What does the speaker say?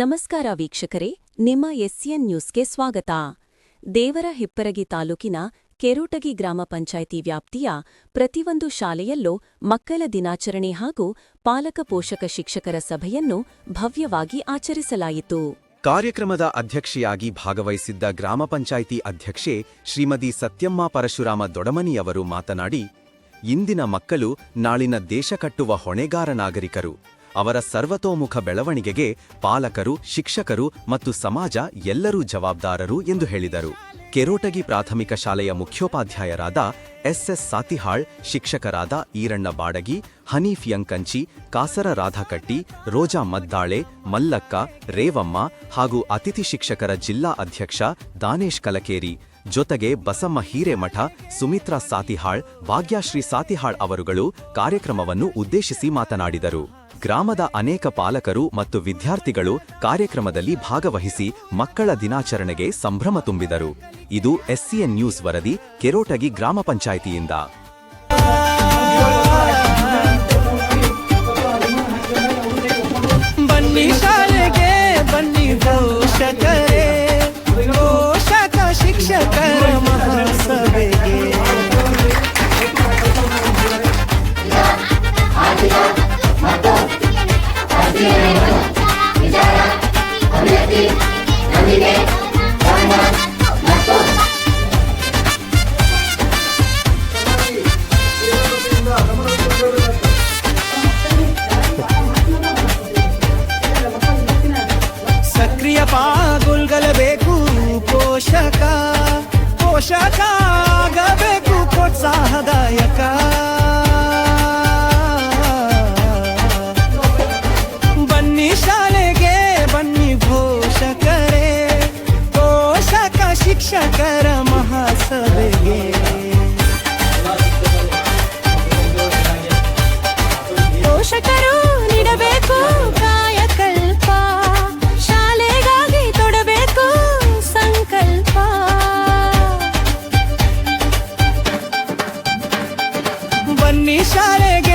ನಮಸ್ಕಾರ ವೀಕ್ಷಕರೇ, ನಿಮ್ಮ ಎಸ್ಸಿಎನ್ ನ್ಯೂಸ್ಗೆ ಸ್ವಾಗತ. ದೇವರ ಹಿಪ್ಪರಗಿ ತಾಲೂಕಿನ ಕೆರೋಟಗಿ ಗ್ರಾಮ ಪಂಚಾಯಿತಿ ವ್ಯಾಪ್ತಿಯ ಪ್ರತಿಯೊಂದು ಶಾಲೆಯಲ್ಲೂ ಮಕ್ಕಳ ದಿನಾಚರಣೆ ಹಾಗೂ ಪಾಲಕ ಪೋಷಕ ಶಿಕ್ಷಕರ ಸಭೆಯನ್ನು ಭವ್ಯವಾಗಿ ಆಚರಿಸಲಾಯಿತು. ಕಾರ್ಯಕ್ರಮದ ಅಧ್ಯಕ್ಷೆಯಾಗಿ ಭಾಗವಹಿಸಿದ್ದ ಗ್ರಾಮ ಪಂಚಾಯಿತಿ ಅಧ್ಯಕ್ಷೆ ಶ್ರೀಮತಿ ಸತ್ಯಮ್ಮ ಪರಶುರಾಮ ದೊಡಮನಿಯವರು ಮಾತನಾಡಿ, ಇಂದಿನ ಮಕ್ಕಳು ನಾಳಿನ ದೇಶ ಕಟ್ಟುವ ಹೊಣೆಗಾರ ನಾಗರಿಕರು. ಅವರ ಸರ್ವತೋಮುಖ ಬೆಳವಣಿಗೆಗೆ ಪಾಲಕರು, ಶಿಕ್ಷಕರು ಮತ್ತು ಸಮಾಜ ಎಲ್ಲರೂ ಜವಾಬ್ದಾರರು ಎಂದು ಹೇಳಿದರು. ಕೆರೋಟಗಿ ಪ್ರಾಥಮಿಕ ಶಾಲೆಯ ಮುಖ್ಯೋಪಾಧ್ಯಾಯರಾದ ಎಸ್ಎಸ್ ಸಾತಿಹಾಳ್, ಶಿಕ್ಷಕರಾದ ಈರಣ್ಣ ಬಾಡಗಿ, ಹನೀಫ್ ಯಂಕಂಚಿ, ಕಾಸರ ರಾಧಾಕಟ್ಟಿ, ರೋಜಾ ಮದ್ದಾಳೆ, ಮಲ್ಲಕ್ಕ, ರೇವಮ್ಮ ಹಾಗೂ ಅತಿಥಿ ಶಿಕ್ಷಕರ ಜಿಲ್ಲಾ ಅಧ್ಯಕ್ಷ ದಾನೇಶ್ ಕಲಕೇರಿ. ಜೊತೆಗೆ ಬಸಮ್ಮ ಹಿರೇಮಠ, ಸುಮಿತ್ರಾ ಸಾತಿಹಾಳ್, ಭಾಗ್ಯಶ್ರೀ ಸಾತಿಹಾಳ್ ಅವರುಗಳು ಕಾರ್ಯಕ್ರಮವನ್ನು ಉದ್ದೇಶಿಸಿ ಮಾತನಾಡಿದರು. ಗ್ರಾಮದ ಅನೇಕ ಪಾಲಕರು ಮತ್ತು ವಿದ್ಯಾರ್ಥಿಗಳು ಕಾರ್ಯಕ್ರಮದಲ್ಲಿ ಭಾಗವಹಿಸಿ ಮಕ್ಕಳ ದಿನಾಚರಣೆಗೆ ಸಂಭ್ರಮ ತುಂಬಿದರು. ಇದು ಎಸ್ಸಿಎನ್ ನ್ಯೂಸ್ ವರದಿ, ಕೆರೋಟಗಿ ಗ್ರಾಮ ಪಂಚಾಯಿತಿಯಿಂದ. ಸಕ್ರಿಯ ಪಾಲ್ಗೊಳ್ಗಲೇಬೇಕು ಪೋಷಕ ಪೋಷಕ ಆಗಬೇಕು ಪ್ರೋತ್ಸಾಹದಾಯಕ. ಬನ್ನಿ ಶಾಲೆಗೆ ಬನ್ನಿ ಪೋಷಕರೇ ಪೋಷಕ ಶಿಕ್ಷಕರ ಮಹಾಸಭೆಗೆ. নিশারে